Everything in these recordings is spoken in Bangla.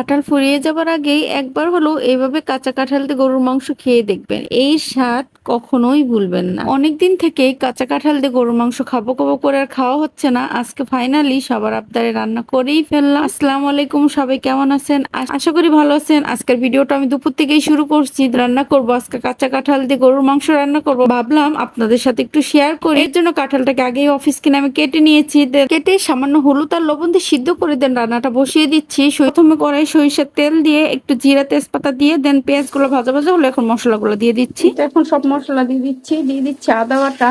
কাঁঠাল ফুরিয়ে যাবার আগেই একবার হলো এইভাবে কাঁচা কাঁঠাল দিয়ে গরুর মাংস খেয়ে দেখবেন। এই স্বাদ কখনোই ভুলবেন না। অনেকদিন থেকে কাঁচা কাঁঠাল দিয়ে গরুর মাংস খাব খাব করে আর খাওয়া হচ্ছে না। আজকে ফাইনালি সবার আবদারে রান্না করেই ফেললাম। আসসালামু আলাইকুম, সবাই কেমন আছেন? আশা করি ভালো আছেন। আজকের ভিডিওটা আমি দুপুর থেকেই শুরু করছি। রান্না করব, আজকে কাঁচা কাঁঠাল দিয়ে গরুর মাংস রান্না করব। ভাবলাম আপনাদের সাথে একটু শেয়ার করি। এর জন্য কাঁঠালটাকে আগেই অফিস কিনে আমি কেটে নিয়েছি। কেটে সামান্য হলুদ আর লবণ দিয়ে সিদ্ধ করে দেন। রান্নাটা বসিয়ে দিচ্ছি। প্রথমে কড়াই সরিষার তেল দিয়ে, একটু জিরা তেজপাতা দিয়ে দেন পেঁয়াজগুলো ভাজা ভাজা হলো, এখন মশলাগুলো দিয়ে দিচ্ছি। এখন সব মশলা দিয়ে দিচ্ছি দিয়ে দিচ্ছি আদা বাটা,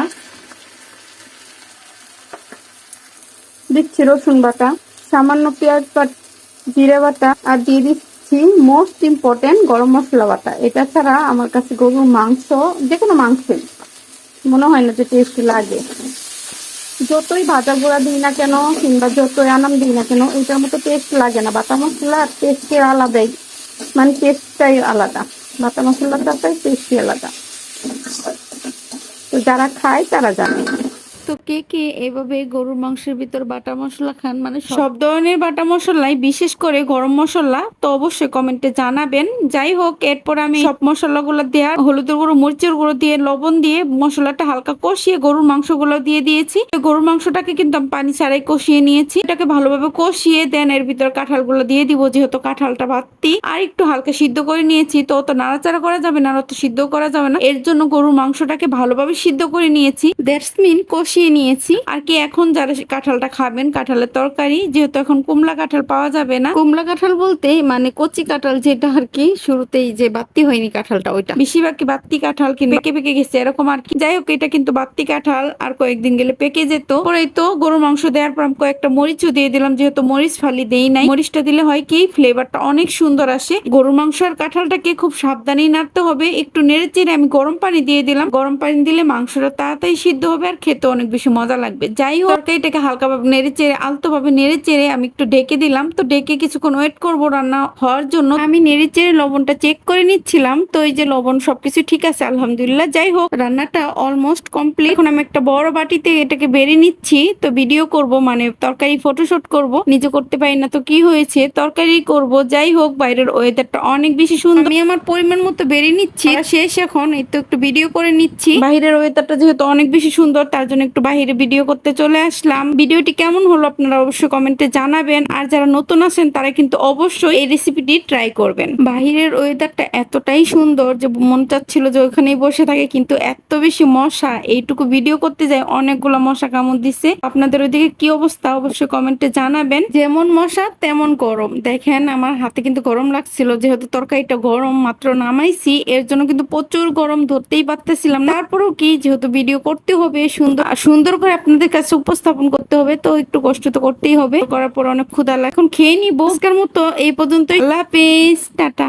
দিচ্ছি রসুন বাটা, সামান্য পেঁয়াজ বাটা জিরে বাটা, আর দিয়ে দিচ্ছি মোস্ট ইম্পর্টেন্ট গরম মশলা বাটা। এটা ছাড়া আমার কাছে গরুর মাংস যে কোনো মাংসই, মনে হয় না যে টেস্টি লাগে। যতই ভাজা গুঁড়া দিই না কেন, কিংবা যতই আনাম দিই না কেন, এটার মতো টেস্ট লাগে না। বাটা মশলা টেস্টের আলাদাই। মানে টেস্টটাই আলাদা। বাটা মশলাটাই টেস্টই আলাদা। তো যারা খায় তারা জানে। তো কে কে এভাবে গরুর মাংসের ভিতর বাটা মশলা খান? মানে সব ধরনের বাটা মশলাই বিশেষ করে গরম মশলা তো অবশ্যই কমেন্টে জানাবেন। যাই হোক এরপর আমি সব মশলাগুলো দেওয়া হলুদের গুঁড়ো মরিচের গুঁড়ো দিয়ে লবণ দিয়ে মশলাটা হালকা কষিয়ে গরুর মাংসগুলো দিয়ে দিয়েছি। গরুর মাংসটাকে কিন্তু আমি পানি ছাড়াই কষিয়ে নিয়েছি। এটাকে ভালোভাবে কষিয়ে দেন এর ভিতর কাঁঠালগুলো দিয়ে দিব যেহেতু কাঁঠালটা ভাতটি আর একটু হালকা সিদ্ধ করে নিয়েছি তো অত নাড়াচাড়া করা যাবে না অত সিদ্ধ করা যাবে না। এর জন্য গরুর মাংসটাকে ভালোভাবে সিদ্ধ করে নিয়েছি। দ্যাটস মিন কষিয়ে নিয়েছি। আর কি এখন যারা কাঁঠালটা খাবেন কাঁঠালের তরকারি যেহেতু এখন কুমলা কাঁঠাল পাওয়া যাবে না। কুমলা কাঁঠাল বলতে মানে কচি কাঁঠাল যেটা আর কি শুরুতেই যে বাত্তি হয়নি কাঁঠালটা ওইটা। বেশিরভাগ কি বাত্তি কাঁঠাল কিন্তু পেকে পেকে গেছে এরকম আর কি। যাই হোক এটা কিন্তু বাত্তি কাঁঠাল আর কয়েকদিন গেলে পেকে যেত। পরে তো গরুর মাংস দেওয়ার পর আমি কয়েকটা মরিচও দিয়ে দিলাম যেহেতু মরিচ ফালি দেই নাই। মরিচটা দিলে হয় কি ফ্লেভারটা অনেক সুন্দর আসে। গরুর মাংস আর কাঁঠালটাকে খুব সাবধানেই নাড়তে হবে। একটু নেড়ে চেড়ে আমি গরম পানি দিয়ে দিলাম। গরম পানি দিলে মাংসটা তাড়াতাড়ি সিদ্ধ হবে আর খেতে অনেক বেশি মজা লাগবে। যাই হোক, তরকারিটাকে হালকাভাবে নেড়ে চেড়ে আলতো ভাবে নেড়ে চেড়ে আমি একটু ঢেকে দিলাম। তো ঢেকে কিছুক্ষণ ওয়েট করব রান্না হওয়ার জন্য। আমি নেড়ে চেড়ে লবণটা চেক করে নিচ্ছিলাম। তো এই যে লবণ সবকিছু ঠিক আছে, আলহামদুলিল্লাহ। যাই হোক, রান্নাটা অলমোস্ট কমপ্লিট এখন আমি একটা বড় বাটিতে এটাকে বেড়ে নিচ্ছি। তো ভিডিও করব মানে তরকারি ফটোশুট করব। নিজে করতে পারি না তো কি হয়েছে? তরকারি করব। যাই হোক, বাইরের ওয়েদারটা অনেক বেশি সুন্দর। আমি আমার পরিমাণ মতো বেড়ে নিচ্ছি। শেষ এখন, এই তো একটু ভিডিও করে নিচ্ছি। বাইরের ওয়েদারটা যেহেতু অনেক বেশি সুন্দর, তার জন্য একটু বাইরে ভিডিও করতে চলে আসলাম। ভিডিওটি কেমন হলো আপনারা অবশ্যই কমেন্টে জানাবেন। আর যারা নতুন আছেন, তারা কিন্তু অবশ্যই এই রেসিপিটি ট্রাই করবেন। বাহিরের ওয়েদারটা এতটাই সুন্দর যে মন চাচ্ছিল যে ওখানেই বসে থাকে, কিন্তু এত বেশি মশা। এইটুকু ভিডিও করতে যায় অনেকগুলো মশা কামড় দিছে। আপনাদের ওইদিকে কি অবস্থা অবশ্যই কমেন্টে জানাবেন। যেমন মশা, তেমন গরম। দেখেন, আমার হাতে কিন্তু গরম লাগছিল। যেহেতু তরকারিটা গরম, মাত্র নামাইছি। এর জন্য কিন্তু প্রচুর গরম ধরতেই পারতেছিলাম তারপরেও কি, যেহেতু ভিডিও করতে হবে, সুন্দর সুন্দর করে আপনাদের কাছে উপস্থাপন করতে হবে, তো একটু কষ্ট তো করতেই হবে। করার পর অনেক ক্ষুদালা লাগে। এখন খেয়ে নিবো। আজকের মতো এই পর্যন্ত আল্লাহ টাটা।